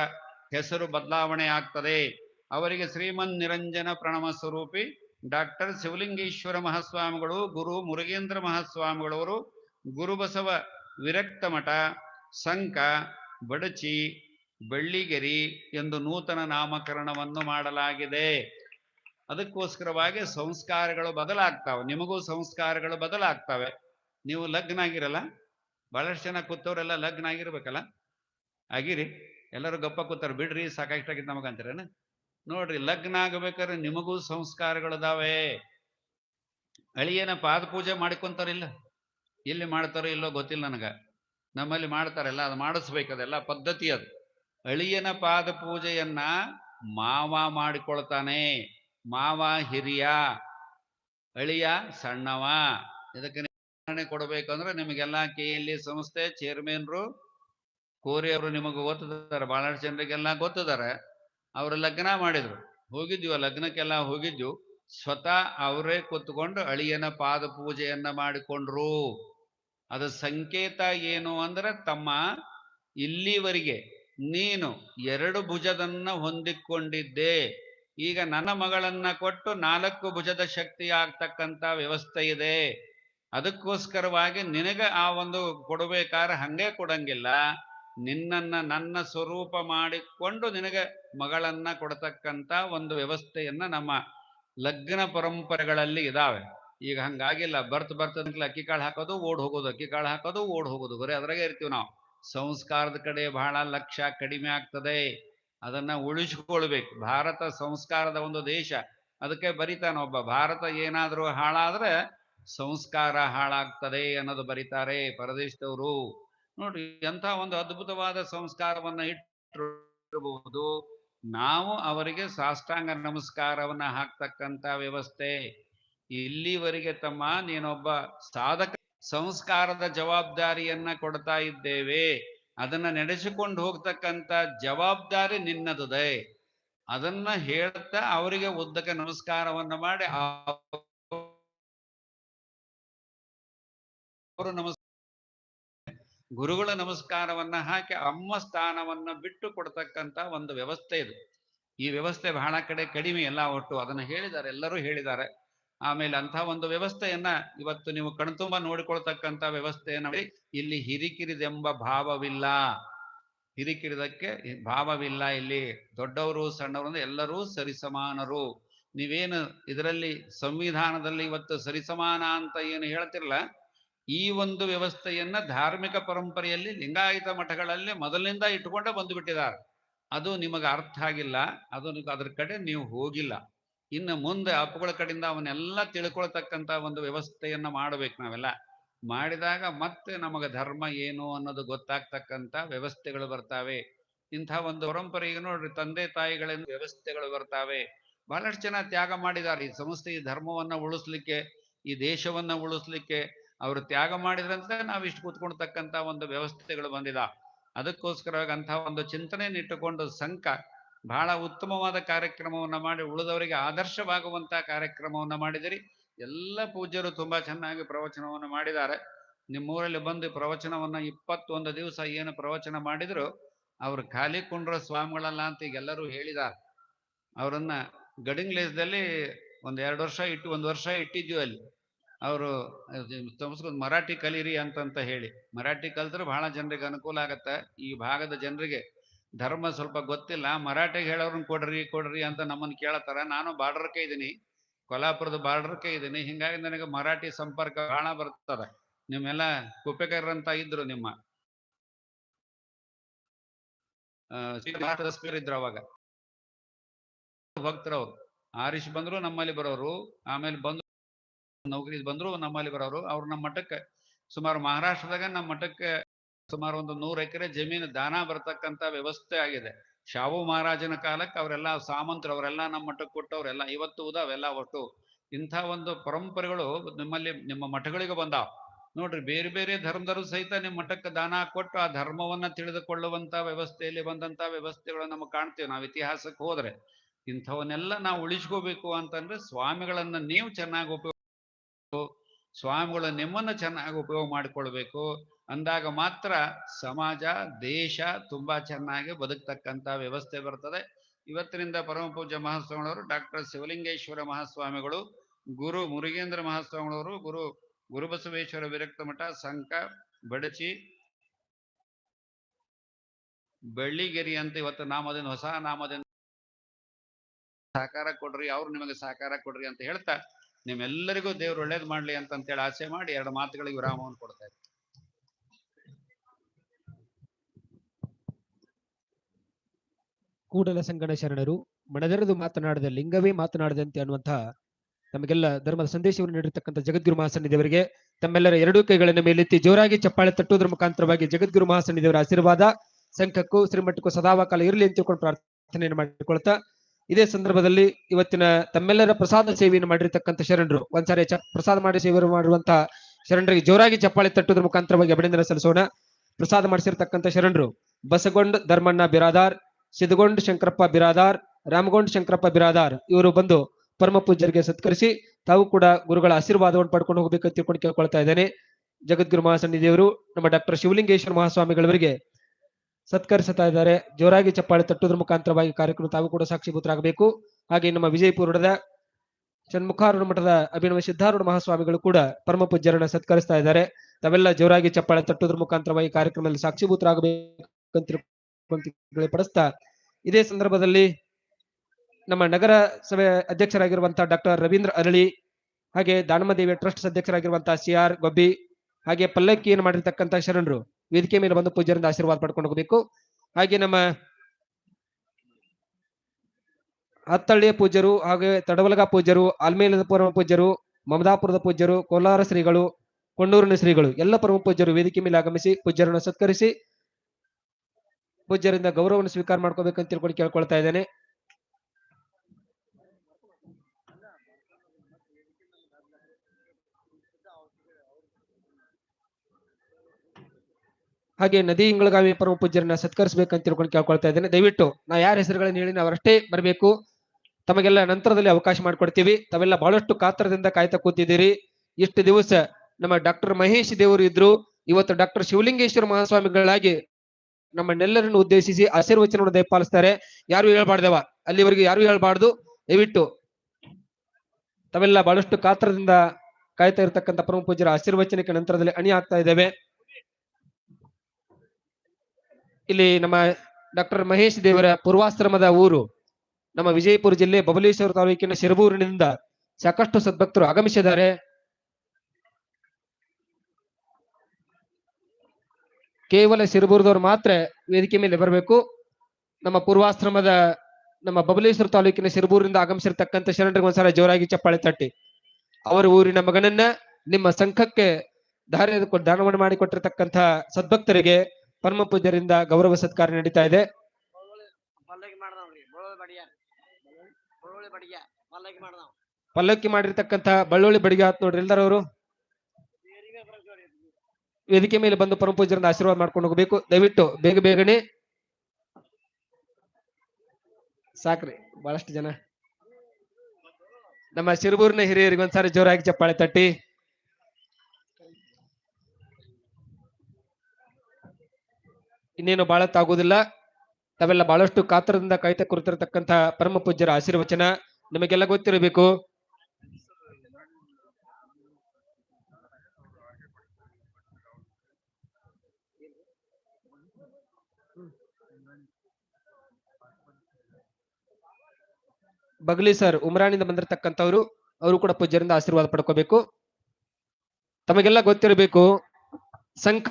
ಹೆಸರು ಬದಲಾವಣೆ ಆಗ್ತದೆ. ಅವರಿಗೆ ಶ್ರೀಮನ್ ನಿರಂಜನ ಪ್ರಣಮ ಸ್ವರೂಪಿ ಡಾಕ್ಟರ್ ಶಿವಲಿಂಗೇಶ್ವರ ಮಹಾಸ್ವಾಮಿಗಳು, ಗುರು ಮುರುಗೇಂದ್ರ ಮಹಾಸ್ವಾಮಿಗಳವರು ಗುರುಬಸವ, ವಿರಕ್ತ ಮಠ, ಸಂಕ, ಬಡಚಿ, ಬೆಳ್ಳಿಗೆರಿ ಎಂದು ನೂತನ ನಾಮಕರಣವನ್ನು ಮಾಡಲಾಗಿದೆ. ಅದಕ್ಕೋಸ್ಕರವಾಗಿ ಸಂಸ್ಕಾರಗಳು ಬದಲಾಗ್ತಾವೆ. ನಿಮಗೂ ಸಂಸ್ಕಾರಗಳು ಬದಲಾಗ್ತವೆ. ನೀವು ಲಗ್ನ ಆಗಿರಲ್ಲ ಬಹಳಷ್ಟು ಜನ ಕೂತವರೆಲ್ಲ ಲಗ್ನ ಆಗಿರ್ಬೇಕಲ್ಲ ಆಗಿರಿ. ಎಲ್ಲರೂ ಗಪ್ಪ ಕೂತಾರೆ. ಬಿಡ್ರಿ ಸಾಕಾಗಿಟ್ಟಾಗಿತ್ತು ನಮಗಂತೀರೇನ ನೋಡ್ರಿ ಲಗ್ನ ಆಗ್ಬೇಕಾದ್ರೆ ನಿಮಗೂ ಸಂಸ್ಕಾರಗಳಿದಾವೆ ಅಳಿಯನ ಪಾದ ಪೂಜೆ ಮಾಡಿಕೊಂತಾರಿಲ್ಲ. ಎಲ್ಲಿ ಮಾಡ್ತಾರೋ ಇಲ್ಲೋ ಗೊತ್ತಿಲ್ಲ ನನಗೆ. ನಮ್ಮಲ್ಲಿ ಮಾಡ್ತಾರಲ್ಲ ಅದು ಮಾಡಿಸ್ಬೇಕು, ಅದೆಲ್ಲ ಪದ್ಧತಿ ಅದು. ಅಳಿಯನ ಪಾದ ಪೂಜೆಯನ್ನ ಮಾವ ಮಾಡಿಕೊಳ್ತಾನೆ. ಮಾವ ಹಿರಿಯ, ಅಳಿಯ ಸಣ್ಣವ. ಇದಕ್ಕೆ ನಿರ್ವಹಣೆ ಕೊಡಬೇಕಂದ್ರೆ ನಿಮಗೆಲ್ಲ ಕೆ ಎಲ್ ಇ ಸಂಸ್ಥೆ ಚೇರ್ಮನ್ರು ಕೋರಿ ಅವರು ನಿಮಗೆ ಗೊತ್ತಿದ್ದಾರೆ, ಬಹಳಷ್ಟು ಜನರಿಗೆಲ್ಲ ಗೊತ್ತಿದ್ದಾರೆ. ಅವರು ಲಗ್ನ ಮಾಡಿದ್ರು. ಹೋಗಿದ್ವಿ, ಲಗ್ನಕ್ಕೆಲ್ಲ ಹೋಗಿದ್ವು. ಸ್ವತಃ ಅವರೇ ಕೂತ್ಕೊಂಡು ಅಳಿಯನ ಪಾದ ಪೂಜೆಯನ್ನ ಮಾಡಿಕೊಂಡ್ರು. ಅದು ಸಂಕೇತ ಏನು ಅಂದ್ರೆ ತಮ್ಮ ಇಲ್ಲಿವರೆಗೆ ನೀನು ಎರಡು ಭುಜದನ್ನ ಹೊಂದಿಕೊಂಡಿದ್ದೆ. ಈಗ ನನ್ನ ಮಗಳನ್ನ ಕೊಟ್ಟು ನಾಲ್ಕು ಭುಜದ ಶಕ್ತಿ ಆಗ್ತಕ್ಕಂಥ ವ್ಯವಸ್ಥೆ ಇದೆ. ಅದಕ್ಕೋಸ್ಕರವಾಗಿ ನಿನಗೆ ಆ ಒಂದು ಕೊಡಬೇಕಾದ್ರೆ ಹಂಗೆ ಕೊಡಂಗಿಲ್ಲ. ನಿನ್ನನ್ನ ನನ್ನ ಸ್ವರೂಪ ಮಾಡಿಕೊಂಡು ನಿನಗೆ ಮಗಳನ್ನ ಕೊಡತಕ್ಕಂತ ಒಂದು ವ್ಯವಸ್ಥೆಯನ್ನ ನಮ್ಮ ಲಗ್ನ ಪರಂಪರೆಗಳಲ್ಲಿ ಇದಾವೆ. ಈಗ ಹಂಗಾಗಿಲ್ಲ. ಬರ್ತ್ ಬರ್ತದಂಕ್ಲೆ ಅಕ್ಕಿ ಕಾಳು ಹಾಕೋದು, ಓಡ್ ಹೋಗೋದು. ಅಕ್ಕಿ ಕಾಳು ಹಾಕೋದು, ಓಡ್ ಹೋಗೋದು. ಬರೀ ಅದ್ರಾಗೆ ಇರ್ತೀವಿ ನಾವು. ಸಂಸ್ಕಾರದ ಕಡೆ ಬಹಳ ಲಕ್ಷ್ಯ ಕಡಿಮೆ ಆಗ್ತದೆ. ಅದನ್ನ ಉಳಿಸಿಕೊಳ್ಬೇಕು. ಭಾರತ ಸಂಸ್ಕಾರದ ಒಂದು ದೇಶ. ಅದಕ್ಕೆ ಬರಿತಾನ ಒಬ್ಬ. ಭಾರತ ಏನಾದ್ರೂ ಹಾಳಾದ್ರೆ ಸಂಸ್ಕಾರ ಹಾಳಾಗ್ತದೆ ಅನ್ನೋದು ಬರೀತಾರೆ ಪರದೇಶದವರು. ನೋಡ್ರಿ ಎಂಥ ಒಂದು ಅದ್ಭುತವಾದ ಸಂಸ್ಕಾರವನ್ನ ಇಟ್ಟಿರಬಹುದು ನಾವು ಅವರಿಗೆ ಸಾಷ್ಟಾಂಗ ನಮಸ್ಕಾರವನ್ನ ಹಾಕ್ತಕ್ಕಂತ ವ್ಯವಸ್ಥೆ. ಇಲ್ಲಿವರೆಗೆ ತಮ್ಮ ನೀನೊಬ್ಬ ಸಾಧಕ ಸಂಸ್ಕಾರದ ಜವಾಬ್ದಾರಿಯನ್ನ ಕೊಡ್ತಾ ಇದ್ದೇವೆ. ಅದನ್ನ ನಡೆಸಿಕೊಂಡು ಹೋಗ್ತಕ್ಕಂತ ಜವಾಬ್ದಾರಿ ನಿನ್ನದಿದೆ. ಅದನ್ನ ಹೇಳ್ತಾ ಅವರಿಗೆ ಉದ್ದಕ್ಕೆ ನಮಸ್ಕಾರವನ್ನ ಮಾಡಿ ಅವರು ಗುರುಗಳ ನಮಸ್ಕಾರವನ್ನ ಹಾಕಿ ಅಮ್ಮ ಸ್ಥಾನವನ್ನ ಬಿಟ್ಟು ಕೊಡ್ತಕ್ಕಂತ ಒಂದು ವ್ಯವಸ್ಥೆ ಇದು. ಈ ವ್ಯವಸ್ಥೆ ಬಹಳ ಕಡೆ ಕಡಿಮೆ ಎಲ್ಲ ಒಟ್ಟು ಅದನ್ನ ಹೇಳಿದ್ದಾರೆ. ಎಲ್ಲರೂ ಹೇಳಿದ್ದಾರೆ. ಆಮೇಲೆ ಅಂತ ಒಂದು ವ್ಯವಸ್ಥೆಯನ್ನ ಇವತ್ತು ನೀವು ಕಣ್ತುಂಬ ನೋಡಿಕೊಳ್ತಕ್ಕಂತ ವ್ಯವಸ್ಥೆಯನ್ನ ಇಲ್ಲಿ ಹಿರಿಕಿರಿದೆಂಬ ಭಾವವಿಲ್ಲ. ಹಿರಿಕಿರಿದಕ್ಕೆ ಭಾವವಿಲ್ಲ. ಇಲ್ಲಿ ದೊಡ್ಡವರು, ಸಣ್ಣವರು ಎಲ್ಲರೂ ಸರಿಸಮಾನರು. ನೀವೇನು ಇದರಲ್ಲಿ ಸಂವಿಧಾನದಲ್ಲಿ ಇವತ್ತು ಸರಿಸಮಾನ ಅಂತ ಏನು ಹೇಳ್ತಿರಲ್ಲ, ಈ ಒಂದು ವ್ಯವಸ್ಥೆಯನ್ನ ಧಾರ್ಮಿಕ ಪರಂಪರೆಯಲ್ಲಿ ಲಿಂಗಾಯತ ಮಠಗಳಲ್ಲಿ ಮೊದಲಿನಿಂದ ಇಟ್ಕೊಂಡೇ ಬಂದು ಬಿಟ್ಟಿದ್ದಾರೆ ಅದು ನಿಮಗೆ ಅರ್ಥ ಆಗಿಲ್ಲ. ಅದು ಅದ್ರ ಕಡೆ ನೀವು ಹೋಗಿಲ್ಲ. ಇನ್ನು ಮುಂದೆ ಅಪ್ಪುಗಳ ಕಡೆಯಿಂದ ಅವನ್ನೆಲ್ಲ ತಿಳ್ಕೊಳ್ತಕ್ಕಂಥ ಒಂದು ವ್ಯವಸ್ಥೆಯನ್ನು ಮಾಡಬೇಕು ನಾವೆಲ್ಲ. ಮಾಡಿದಾಗ ಮತ್ತೆ ನಮಗೆ ಧರ್ಮ ಏನು ಅನ್ನೋದು ಗೊತ್ತಾಗ್ತಕ್ಕಂತ ವ್ಯವಸ್ಥೆಗಳು ಬರ್ತಾವೆ. ಇಂಥ ಒಂದು ಪರಂಪರೆ ಈಗ ನೋಡ್ರಿ ತಂದೆ ತಾಯಿಗಳಿಂದ ವ್ಯವಸ್ಥೆಗಳು ಬರ್ತಾವೆ. ಬಹಳಷ್ಟು ಜನ ತ್ಯಾಗ ಮಾಡಿದ್ದಾರೆ. ಈ ಸಂಸ್ಥೆ ಈ ಧರ್ಮವನ್ನ ಉಳಿಸ್ಲಿಕ್ಕೆ ಈ ದೇಶವನ್ನ ಉಳಿಸ್ಲಿಕ್ಕೆ ಅವರು ತ್ಯಾಗ ಮಾಡಿದ್ರಂತ ನಾವು ಇಷ್ಟು ಕೂತ್ಕೊಳ್ತಕ್ಕಂತ ಒಂದು ವ್ಯವಸ್ಥೆಗಳು ಬಂದಿದ ಅದಕ್ಕೋಸ್ಕರವಾಗಿ ಅಂಥ ಒಂದು ಚಿಂತನೆಯನ್ನು ಇಟ್ಟುಕೊಂಡು ಸಂಘ ಬಹಳ ಉತ್ತಮವಾದ ಕಾರ್ಯಕ್ರಮವನ್ನು ಮಾಡಿ ಉಳಿದವರಿಗೆ ಆದರ್ಶವಾಗುವಂತ ಕಾರ್ಯಕ್ರಮವನ್ನು ಮಾಡಿದಿರಿ. ಎಲ್ಲ ಪೂಜ್ಯರು ತುಂಬಾ ಚೆನ್ನಾಗಿ ಪ್ರವಚನವನ್ನು ಮಾಡಿದ್ದಾರೆ. ನಿಮ್ಮೂರಲ್ಲಿ ಬಂದು ಪ್ರವಚನವನ್ನ ಇಪ್ಪತ್ತೊಂದು ದಿವಸ ಏನು ಪ್ರವಚನ ಮಾಡಿದ್ರು, ಅವರು ಖಾಲಿ ಕುಂಡ್ರ ಸ್ವಾಮಿಗಳಲ್ಲ ಅಂತ ಈಗೆಲ್ಲರೂ ಹೇಳಿದ್ದಾರೆ. ಅವರನ್ನ ಗಡಿಂಗ್ಲೇಸ್ದಲ್ಲಿ ಒಂದು ಎರಡು ವರ್ಷ ಇಟ್ಟು, ಒಂದು ವರ್ಷ ಇಟ್ಟಿದ್ವಿ ಅಲ್ಲಿ. ಅವರು ಸಂಸ್ಕೃತ ಮರಾಠಿ ಕಲೀರಿ ಅಂತಂತ ಹೇಳಿ. ಮರಾಠಿ ಕಲ್ತ್ರೆ ಬಹಳ ಜನರಿಗೆ ಅನುಕೂಲ ಆಗತ್ತೆ. ಈ ಭಾಗದ ಜನರಿಗೆ ಧರ್ಮ ಸ್ವಲ್ಪ ಗೊತ್ತಿಲ್ಲ, ಮರಾಠಿಗೆ ಹೇಳೋರನ್ನ ಕೊಡ್ರಿ ಕೊಡ್ರಿ ಅಂತ ನಮ್ಮನ್ನ ಕೇಳತ್ತಾರ. ನಾನು ಬಾರ್ಡರ್ಕೆ ಇದ್ದೀನಿ ಕೊಲ್ಹಾಪುರದ ಬಾರ್ಡರ್ಕೆ ಇದ್ದೀನಿ ಹಿಂಗಾಗಿ ನನಗೆ ಮರಾಠಿ ಸಂಪರ್ಕ ಬಹಳ ಬರ್ತದೆ. ನಿಮ್ಮೆಲ್ಲ ಕುಪ್ಪೆಕರ್ ಅಂತ ಇದ್ರು ನಿಮ್ಮ. ಇದ್ರು ಅವಾಗ. ಭಕ್ತರವ್ರು ಆರಿಶ್ ಬಂದ್ರು, ನಮ್ಮಲ್ಲಿ ಬರೋರು. ಆಮೇಲೆ ಬಂದ್ರು ನೌಕರಿ ಬಂದ್ರು, ನಮ್ಮಲ್ಲಿ ಬರೋರು. ಅವ್ರು ನಮ್ಮ ಮಠಕ್ಕೆ, ಸುಮಾರು ಮಹಾರಾಷ್ಟ್ರದಾಗ ನಮ್ಮ ಮಠಕ್ಕೆ ಸುಮಾರು ಒಂದು ನೂರು ಎಕರೆ ಜಮೀನು ದಾನ ಬರ್ತಕ್ಕಂತ ವ್ಯವಸ್ಥೆ ಆಗಿದೆ. ಶಾವು ಮಹಾರಾಜನ ಕಾಲಕ್ಕೆ ಅವರೆಲ್ಲ ಸಾಮಂತರು, ಅವರೆಲ್ಲ ನಮ್ಮ ಮಠಕ್ಕೆ ಕೊಟ್ಟವ್ರೆಲ್ಲ ಇವತ್ತು ಉದಾವೆಲ್ಲ ಒಟ್ಟು. ಇಂಥ ಒಂದು ಪರಂಪರೆಗಳು ನಿಮ್ಮಲ್ಲಿ, ನಿಮ್ಮ ಮಠಗಳಿಗೆ ಬಂದಾವ. ನೋಡ್ರಿ, ಬೇರೆ ಬೇರೆ ಧರ್ಮದರು ಸಹಿತ ನಿಮ್ಮ ಮಠಕ್ಕೆ ದಾನ ಕೊಟ್ಟು ಆ ಧರ್ಮವನ್ನ ತಿಳಿದುಕೊಳ್ಳುವಂತ ವ್ಯವಸ್ಥೆಯಲ್ಲಿ ಬಂದಂತ ವ್ಯವಸ್ಥೆಗಳು ನಮಗೆ ಕಾಣ್ತೇವೆ. ನಾವು ಇತಿಹಾಸಕ್ಕೆ ಹೋದ್ರೆ ಇಂಥವನ್ನೆಲ್ಲ ನಾವು ಉಳಿಸ್ಕೋಬೇಕು ಅಂತಂದ್ರೆ ಸ್ವಾಮಿಗಳನ್ನ ನೀವು ಚೆನ್ನಾಗಿ ಉಪಯೋಗ ಸ್ವಾಮಿಗಳು ನಿಮ್ಮನ್ನ ಚೆನ್ನಾಗಿ ಉಪಯೋಗ ಮಾಡಿಕೊಳ್ಬೇಕು. ಅಂದಾಗ ಮಾತ್ರ ಸಮಾಜ, ದೇಶ ತುಂಬಾ ಚೆನ್ನಾಗಿ ಬದುಕ್ತಕ್ಕಂಥ ವ್ಯವಸ್ಥೆ ಬರ್ತದೆ. ಇವತ್ತಿನಿಂದ ಪರಮ ಪೂಜ್ಯ ಮಹಾಸ್ವಾಮಿಗಳವರು ಡಾಕ್ಟರ್ ಶಿವಲಿಂಗೇಶ್ವರ ಮಹಾಸ್ವಾಮಿಗಳು, ಗುರು ಮುರುಗೇಂದ್ರ ಮಹಾಸ್ವಾಮಿಗಳವರು, ಗುರು ಗುರುಬಸವೇಶ್ವರ ವಿರಕ್ತ ಮಠ, ಸಂಕ, ಬಡಚಿ, ಬೆಳ್ಳಿಗೆರಿ ಅಂತ ಇವತ್ತು ನಾಮದಿಂದ ಹೊಸ ನಾಮದಿಂದ ಸಹಕಾರ ಕೊಡ್ರಿ, ಅವ್ರು ನಿಮಗೆ ಸಹಕಾರ ಕೊಡ್ರಿ ಅಂತ ಹೇಳ್ತಾ, ನಿಮ್ಮೆಲ್ಲರಿಗೂ ದೇವ್ರು ಒಳ್ಳೇದ್ ಮಾಡ್ಲಿ ಅಂತ ಅಂತೇಳಿ ಆಸೆ ಮಾಡಿ ಎರಡು ಮಾತುಗಳಿಗೆ ವಿರಾಮವನ್ನು ಕೊಡ್ತಾ ಇದ್ದೀನಿ. ಕೂಡಲ ಸಂಗಣ ಶರಣರು, ಮನದೆರೆದು ಮಾತನಾಡದ ಲಿಂಗವೇ ಮಾತನಾಡದಂತೆ ಅನ್ನುವಂತಹ ನಮಗೆಲ್ಲ ಧರ್ಮದ ಸಂದೇಶವನ್ನು ನೀಡಿರ್ತಕ್ಕಂಥ ಜಗದ್ಗುರು ಮಹಾಸನ್ನಿದೇವರಿಗೆ ತಮ್ಮೆಲ್ಲರ ಎರಡೂ ಕೈಗಳನ್ನು ಮೇಲೆತ್ತಿ ಜೋರಾಗಿ ಚಪ್ಪಾಳೆ ತಟ್ಟುವುದರ ಮುಖಾಂತರವಾಗಿ ಜಗದ್ಗುರು ಮಹಾಸನ್ನಿದೇವರ ಆಶೀರ್ವಾದ ಸಂಘಕ್ಕೂ ಶ್ರೀಮಠಕ್ಕೂ ಸದಾವಕಾಲ ಇರಲಿ ಅಂತ ತಿಳ್ಕೊಂಡು ಪ್ರಾರ್ಥನೆಯನ್ನು ಮಾಡಿಕೊಳ್ತಾ, ಇದೇ ಸಂದರ್ಭದಲ್ಲಿ ಇವತ್ತಿನ ತಮ್ಮೆಲ್ಲರ ಪ್ರಸಾದ ಸೇವೆಯನ್ನು ಮಾಡಿರ್ತಕ್ಕಂಥ ಶರಣರು, ಒಂದ್ಸಾರಿ ಪ್ರಸಾದ ಮಾಡಿ ಸೇವೆ ಮಾಡುವಂತಹ ಶರಣರಿಗೆ ಜೋರಾಗಿ ಚಪ್ಪಾಳೆ ತಟ್ಟುವುದರ ಮುಖಾಂತರವಾಗಿ ಅಭಿನಂದನೆ ಸಲ್ಲಿಸೋಣ. ಪ್ರಸಾದ ಮಾಡಿಸಿರ್ತಕ್ಕಂಥ ಶರಣರು, ಬಸಗೊಂಡ್ ಧರ್ಮಣ್ಣ ಬಿರಾದಾರ್ ಸಿದ್ಧಗೊಂಡ್ ಶಂಕರಪ್ಪ ಬಿರಾದಾರ್, ರಾಮಗೊಂಡ್ ಶಂಕರಪ್ಪ ಬಿರಾದಾರ್ ಇವರು ಬಂದು ಪರಮ ಪೂಜ್ಯರಿಗೆ ಸತ್ಕರಿಸಿ ತಾವು ಕೂಡ ಗುರುಗಳ ಆಶೀರ್ವಾದವನ್ನು ಪಡ್ಕೊಂಡು ಹೋಗ್ಬೇಕಂತ ತಿಳ್ಕೊಂಡು ಕೇಳ್ಕೊಳ್ತಾ ಇದ್ದೇನೆ. ಜಗದ್ಗುರು ಮಹಾಸನ್ನಿಧಿಯವರು, ನಮ್ಮ ಡಾಕ್ಟರ್ ಶಿವಲಿಂಗೇಶ್ವರ ಮಹಾಸ್ವಾಮಿಗಳವರಿಗೆ ಸತ್ಕರಿಸ್ತಾ ಇದ್ದಾರೆ. ಜೋರಾಗಿ ಚಪ್ಪಾಳೆ ತಟ್ಟುವುದರ ಮುಖಾಂತರವಾಗಿ ಕಾರ್ಯಕ್ರಮ ತಾವು ಕೂಡ ಸಾಕ್ಷಿಭೂತರಾಗಬೇಕು. ಹಾಗೆ ನಮ್ಮ ವಿಜಯಪುರದ ಷಣ್ಮುಖಾರೂಢ ಮಠದ ಅಭಿನವ ಸಿದ್ಧಾರೂಢ ಮಹಾಸ್ವಾಮಿಗಳು ಕೂಡ ಪರಮ ಪೂಜ್ಯರನ್ನ ಸತ್ಕರಿಸ್ತಾ ಇದ್ದಾರೆ. ತಾವೆಲ್ಲ ಜೋರಾಗಿ ಚಪ್ಪಾಳೆ ತಟ್ಟುವುದರ ಮುಖಾಂತರವಾಗಿ ಕಾರ್ಯಕ್ರಮದಲ್ಲಿ ಸಾಕ್ಷಿಭೂತರಾಗಬೇಕು ಪಡಿಸ್ತಾ ಇದೇ ಸಂದರ್ಭದಲ್ಲಿ ನಮ್ಮ ನಗರ ಸಭೆ ಅಧ್ಯಕ್ಷರಾಗಿರುವಂತಹ ಡಾಕ್ಟರ್ ರವೀಂದ್ರ ಅರಳಿ, ಹಾಗೆ ದಾನಮದೇವಿ ಟ್ರಸ್ಟ್ ಅಧ್ಯಕ್ಷರಾಗಿರುವಂತಹ ಸಿ ಆರ್ ಗೊಬ್ಬಿ, ಹಾಗೆ ಪಲ್ಲಕ್ಕಿಯನ್ನು ಮಾಡಿರ್ತಕ್ಕಂಥ ಶರಣರು ವೇದಿಕೆ ಮೇಲೆ ಬಂದು ಪೂಜ್ಯರಿಂದ ಆಶೀರ್ವಾದ ಪಡ್ಕೊಂಡು ಹೋಗಬೇಕು. ಹಾಗೆ ನಮ್ಮ ಹತ್ತಳ್ಳಿಯ ಪೂಜ್ಯರು ಹಾಗೆ ತಡವಲಗ ಪೂಜ್ಯರು ಆಲ್ಮೇಲದ ಪರಮ ಪೂಜ್ಯರು, ಮಮದಾಪುರದ ಪೂಜ್ಯರು, ಕೋಲಾರ ಶ್ರೀಗಳು ಕೊಂಡೂರಿನ ಶ್ರೀಗಳು, ಎಲ್ಲ ಪರಮ ಪೂಜ್ಯರು ವೇದಿಕೆ ಮೇಲೆ ಆಗಮಿಸಿ ಪೂಜ್ಯರನ್ನು ಸತ್ಕರಿಸಿ ಪೂಜ್ಯರಿಂದ ಗೌರವವನ್ನು ಸ್ವೀಕಾರ ಮಾಡ್ಕೋಬೇಕಂತ ತಿಳ್ಕೊಂಡು ಕೇಳ್ಕೊಳ್ತಾ ಇದ್ದೇನೆ. ಹಾಗೆ ನದಿ ಇಂಗಳಗಾವಿ ಪರಮ ಪೂಜ್ಯರನ್ನ ಸತ್ಕರಿಸಬೇಕಂತ ತಿಳ್ಕೊಂಡು ಕೇಳ್ಕೊಳ್ತಾ ಇದ್ದೇನೆ. ದಯವಿಟ್ಟು ನಾ ಯಾರ ಹೆಸರುಗಳನ್ನ ಹೇಳಿ ಅವರಷ್ಟೇ ಬರಬೇಕು. ತಮಗೆಲ್ಲ ನಂತರದಲ್ಲಿ ಅವಕಾಶ ಮಾಡಿಕೊಡ್ತೀವಿ. ತಾವೆಲ್ಲ ಬಹಳಷ್ಟು ಕಾತರದಿಂದ ಕಾಯ್ತಾ ಕೂತಿದ್ದೀರಿ. ಇಷ್ಟು ದಿವಸ ನಮ್ಮ ಡಾಕ್ಟರ್ ಮಹೇಶ್ ದೇವರು ಇದ್ರು. ಇವತ್ತು ಡಾಕ್ಟರ್ ಶಿವಲಿಂಗೇಶ್ವರ ಮಹಾಸ್ವಾಮಿಗಳಾಗಿ ನಮ್ಮನ್ನೆಲ್ಲರನ್ನು ಉದ್ದೇಶಿಸಿ ಆಶೀರ್ವಚನವನ್ನು ದಯಪಾಲಿಸ್ತಾರೆ. ಯಾರು ಹೇಳ್ಬಾರ್ದವ? ಅಲ್ಲಿವರೆಗೆ ಯಾರು ಹೇಳ್ಬಾರ್ದು? ದಯವಿಟ್ಟು ತಾವೆಲ್ಲ ಬಹಳಷ್ಟು ಕಾತ್ರದಿಂದ ಕಾಯ್ತಾ ಇರತಕ್ಕಂಥ ಪರಮ ಪೂಜರ ಆಶೀರ್ವಚನಕ್ಕೆ ನಂತರದಲ್ಲಿ ಅಣಿ ಆಗ್ತಾ ಇದ್ದೇವೆ. ಇಲ್ಲಿ ನಮ್ಮ ಡಾಕ್ಟರ್ ಮಹೇಶ್ ದೇವರ ಪೂರ್ವಾಶ್ರಮದ ಊರು, ನಮ್ಮ ವಿಜಯಪುರ ಜಿಲ್ಲೆ ಬಬಲೇಶ್ವರ ತಾಲೂಕಿನ ಶಿರಬೂರಿನಿಂದ ಸಾಕಷ್ಟು ಸದ್ಭಕ್ತರು ಆಗಮಿಸಿದ್ದಾರೆ. ಕೇವಲ ಸಿರಬೂರದವ್ರು ಮಾತ್ರ ವೇದಿಕೆ ಮೇಲೆ ಬರಬೇಕು. ನಮ್ಮ ಪೂರ್ವಾಶ್ರಮದ ನಮ್ಮ ಬಬಲೇಶ್ವರ ತಾಲೂಕಿನ ಸಿರಬೂರಿನಿಂದ ಆಗಮಿಸಿರ್ತಕ್ಕಂಥ ಶರಣರಿಗೆ ಒಂದ್ಸಲ ಜೋರಾಗಿ ಚಪ್ಪಾಳೆ ತಟ್ಟಿ. ಅವರ ಊರಿನ ಮಗನನ್ನ ನಿಮ್ಮ ಸಂಘಕ್ಕೆ ದಾರಿ ದಾನವನ್ನು ಮಾಡಿಕೊಟ್ಟಿರ್ತಕ್ಕಂಥ ಸದ್ಭಕ್ತರಿಗೆ ಪರಮ ಪೂಜ್ಯರಿಂದ ಗೌರವ ಸತ್ಕಾರ ನಡೀತಾ ಇದೆ. ಪಲ್ಲಕ್ಕಿ ಮಾಡಿರ್ತಕ್ಕಂಥ ಬಳ್ಳೊಳ್ಳಿ ಬಡಿಗೆ ಆತ್ ನೋಡ್ರಿ ಎಲ್ಲರವರು ವೇದಿಕೆ ಮೇಲೆ ಬಂದು ಪರಮ ಪೂಜರಿಂದ ಆಶೀರ್ವಾದ ಮಾಡ್ಕೊಂಡು ಹೋಗಬೇಕು. ದಯವಿಟ್ಟು ಬೇಗ ಬೇಗನೆ. ಸಾಕ್ರಿ, ಬಹಳಷ್ಟು ಜನ. ನಮ್ಮ ಶಿರಬೂರಿನ ಹಿರಿಯರಿಗೆ ಒಂದ್ಸಾರಿ ಜೋರಾಗಿ ಚಪ್ಪಾಳೆ ತಟ್ಟಿ. ಇನ್ನೇನು ಬಹಳ ತಾಗುವುದಿಲ್ಲ ತಾವೆಲ್ಲ ಬಹಳಷ್ಟು ಕಾತರದಿಂದ ಕಾಯ್ತಾ ಕುರಿತಿರತಕ್ಕಂತಹ ಪರಮ ಪೂಜ್ಯರ ಆಶೀರ್ವಚನ ನಿಮಗೆಲ್ಲ ಗೊತ್ತಿರಬೇಕು. ಬಗ್ಲಿ ಸರ್ ಉಮ್ರಾನಿಂದ ಬಂದಿರತಕ್ಕಂಥವ್ರು ಅವರು ಕೂಡ ಪೂಜ್ಯರಿಂದ ಆಶೀರ್ವಾದ ಪಡ್ಕೋಬೇಕು. ತಮಗೆಲ್ಲ ಗೊತ್ತಿರಬೇಕು ಸಂಕ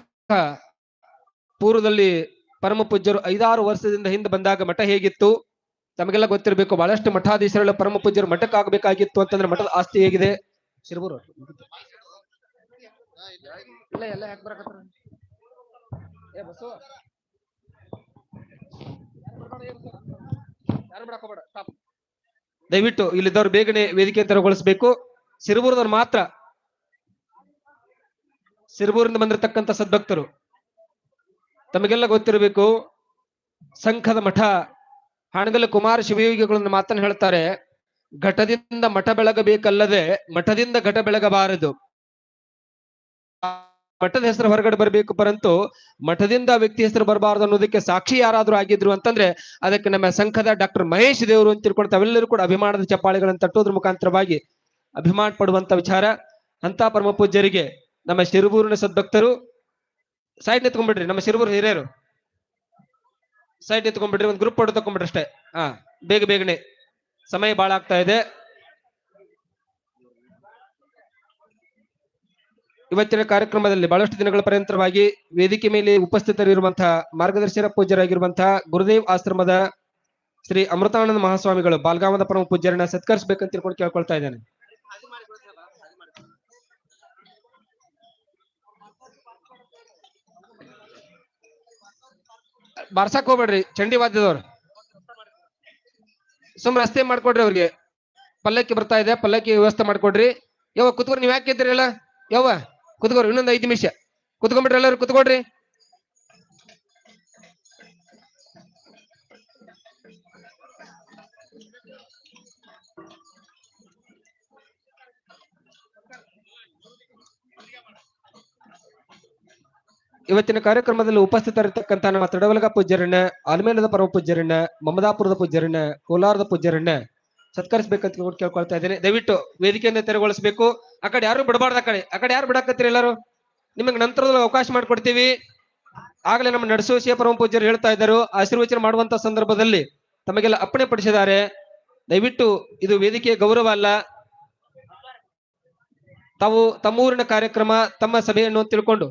ಪೂರ್ವದಲ್ಲಿ ಪರಮ ಪೂಜ್ಯರು ಐದಾರು ವರ್ಷದಿಂದ ಹಿಂದೆ ಬಂದಾಗ ಮಠ ಹೇಗಿತ್ತು? ತಮಗೆಲ್ಲ ಗೊತ್ತಿರಬೇಕು ಬಹಳಷ್ಟು ಮಠಾಧೀಶರು ಪರಮ ಪೂಜ್ಯರು ಮಠಕ್ಕೆ ಆಗ್ಬೇಕಾಗಿತ್ತು ಅಂತಂದ್ರೆ ಮಠದ ಆಸ್ತಿ ಹೇಗಿದೆ? ಶಿರಬೂರು. ಯಾರು ಬಿಡಕೋಬೇಡ stop. ದಯವಿಟ್ಟು ಇಲ್ಲಿದ್ದವ್ರು ಬೇಗನೆ ವೇದಿಕೆ ತೆರವುಗೊಳಿಸಬೇಕು. ಸಿರಬೂರದವ್ರು ಮಾತ್ರ. ಸಿರಬೂರಿಂದ ಬಂದಿರತಕ್ಕಂಥ ಸದ್ಭಕ್ತರು, ತಮಗೆಲ್ಲ ಗೊತ್ತಿರಬೇಕು, ಸಂಘದ ಮಠ ಹಾಣಗಲ ಕುಮಾರ ಶಿವಯೋಗಿಗಳನ್ನು ಮಾತನ್ನು ಹೇಳ್ತಾರೆ, ಘಟದಿಂದ ಮಠ ಬೆಳಗಬೇಕಲ್ಲದೆ ಮಠದಿಂದ ಘಟ ಬೆಳಗಬಾರದು. ಮಠದ ಹೆಸರು ಹೊರಗಡೆ ಬರಬೇಕು, ಪರಂತು ಮಠದಿಂದ ವ್ಯಕ್ತಿ ಹೆಸರು ಬರಬಾರದು ಅನ್ನೋದಕ್ಕೆ ಸಾಕ್ಷಿ ಯಾರಾದ್ರೂ ಆಗಿದ್ರು ಅಂತಂದ್ರೆ ಅದಕ್ಕೆ ನಮ್ಮ ಸಂಘದ ಡಾಕ್ಟರ್ ಮಹೇಶ್ ದೇವರು ಅಂತ ತಿಳ್ಕೊಂಡು ತಾವೆಲ್ಲರೂ ಕೂಡ ಅಭಿಮಾನದ ಚಪ್ಪಾಳೆಗಳನ್ನು ತಟ್ಟೋದ್ರ ಮುಖಾಂತರವಾಗಿ ಅಭಿಮಾನ ಪಡುವಂತ ವಿಚಾರ ಅಂತ ಪರಮ ಪೂಜ್ಯರಿಗೆ ನಮ್ಮ ಶಿರುಬೂರಿನ ಸದ್ಭಕ್ತರು. ಸೈಡ್ ನಿಂತ್ಕೊಂಡ್ಬಿಡ್ರಿ ನಮ್ಮ ಶಿರುಬೂರು ಹಿರಿಯರು. ಸೈಡ್ ನಿಂತ್ಕೊಂಡ್ಬಿಡ್ರಿ ಒಂದು ಗ್ರೂಪ್ ಫೋಟೋ ತಕೊಂಡ್ಬಿಡ್ರಿ ಅಷ್ಟೇ. ಹಾ, ಬೇಗ ಬೇಗನೆ. ಸಮಯ ಬಾಳಾಗ್ತಾ ಇದೆ. ಇವತ್ತಿನ ಕಾರ್ಯಕ್ರಮದಲ್ಲಿ ಬಹಳಷ್ಟು ದಿನಗಳ ಪರ್ಯಂತರವಾಗಿ ವೇದಿಕೆ ಮೇಲೆ ಉಪಸ್ಥಿತರಿರುವಂತಹ ಮಾರ್ಗದರ್ಶನ ಪೂಜ್ಯರಾಗಿರುವಂತಹ ಗುರುದೇವ್ ಆಶ್ರಮದ ಶ್ರೀ ಅಮೃತಾನಂದ ಮಹಾಸ್ವಾಮಿಗಳು ಬಾಲ್ಗಾಮದ ಪರಮ ಪೂಜ್ಯರನ್ನ ಸತ್ಕರಿಸಬೇಕಂತ ತಿಳ್ಕೊಂಡು ಕೇಳ್ಕೊಳ್ತಾ ಇದ್ದೇನೆ. ಬಾರ್ಸಕ್ ಹೋಗ್ಬೇಡ್ರಿ, ಚಂಡಿ ವಾದ್ಯದವ್ರು. ಸುಮ್ ರಸ್ತೆ ಮಾಡ್ಕೊಡ್ರಿ ಅವ್ರಿಗೆ. ಪಲ್ಲಕ್ಕಿ ಬರ್ತಾ ಇದೆ, ಪಲ್ಲಕ್ಕಿ ವ್ಯವಸ್ಥೆ ಮಾಡ್ಕೊಡ್ರಿ. ಯಾವ ಕುತ್ಕೊಂಡು ನೀವ್ ಯಾಕೆ ಇದ್ದೀರಲ್ಲ ಯಾವ ಕುತ್ಕೋರಿ ಇನ್ನೊಂದು ಐದು ನಿಮಿಷ. ಕುತ್ಕೊಂಡ್ಬಿಡ್ರಿ ಎಲ್ಲರೂ ಕುತ್ಕೊಡ್ರಿ ಇವತ್ತಿನ ಕಾರ್ಯಕ್ರಮದಲ್ಲಿ ಉಪಸ್ಥಿತರಿರ್ತಕ್ಕಂಥ ನಮ್ಮ ತಡವಲಗ ಪೂಜ್ಯರನ್ನ, ಆಲ್ಮೇಲದ ಪರ್ವ ಪೂಜ್ಯರನ್ನ, ಮಮದಾಪುರದ ಪೂಜ್ಯರನ್ನ, ಕೋಲಾರದ ಪೂಜ್ಯರನ್ನ ಸತ್ಕರಿಸ್ಬೇಕಂತ ಕೇಳ್ಕೊಳ್ತಾ ಇದ್ದೇನೆ. ದಯವಿಟ್ಟು ವೇದಿಕೆಯಿಂದ ತೆರವುಗೊಳಿಸಬೇಕು. ಆ ಕಡೆ ಯಾರು ಬಿಡಬಾರ್ದು ಆ ಕಡೆ? ಆ ಕಡೆ ಯಾರು ಬಿಡಾಕತ್ತೀರಿ ಎಲ್ಲರೂ? ನಿಮಗೆ ನಂತರದಲ್ಲಿ ಅವಕಾಶ ಮಾಡಿಕೊಡ್ತೀವಿ. ಆಗಲೇ ನಮ್ಮ ನಡಸುವಿಸಿಯ ಪರಮ ಪೂಜ್ಯರು ಹೇಳ್ತಾ ಇದ್ದರು. ಆಶೀರ್ವಚನ ಮಾಡುವಂತ ಸಂದರ್ಭದಲ್ಲಿ ತಮಗೆಲ್ಲ ಅಪ್ಪಣೆ ಪಡಿಸಿದ್ದಾರೆ ದಯವಿಟ್ಟು ಇದು ವೇದಿಕೆಯ ಗೌರವ ಅಲ್ಲ. ತಾವು ತಮ್ಮೂರಿನ ಕಾರ್ಯಕ್ರಮ, ತಮ್ಮ ಸಭೆಯನ್ನು ತಿಳ್ಕೊಂಡು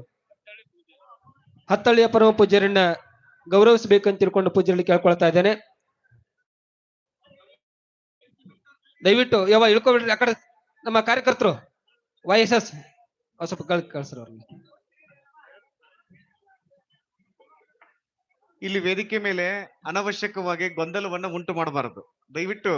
ಹತ್ತಳ್ಳಿಯ ಪರಮ ಪೂಜ್ಯರನ್ನ ಗೌರವಿಸಬೇಕಂತ ತಿಳ್ಕೊಂಡು ಪೂಜ್ಯರಲ್ಲಿ ಕೇಳ್ಕೊಳ್ತಾ ಇದ್ದೇನೆ. ದಯವಿಟ್ಟು ಯಾವ ಇಳ್ಕೊಬಿಡ್ರಿ. ಆ ಕಡೆ ನಮ್ಮ ಕಾರ್ಯಕರ್ತರು ವೈ ಎಸ್ ಎಸ್ ಸ್ವಲ್ಪ ಕಳ್, ಕಳ್ಸ್ರಿ ಅವ್ರಿಗೆ ಇಲ್ಲಿ ವೇದಿಕೆ ಮೇಲೆ ಅನವಶ್ಯಕವಾಗಿ ಗೊಂದಲವನ್ನ ಉಂಟು ಮಾಡಬಾರದು. ದಯವಿಟ್ಟು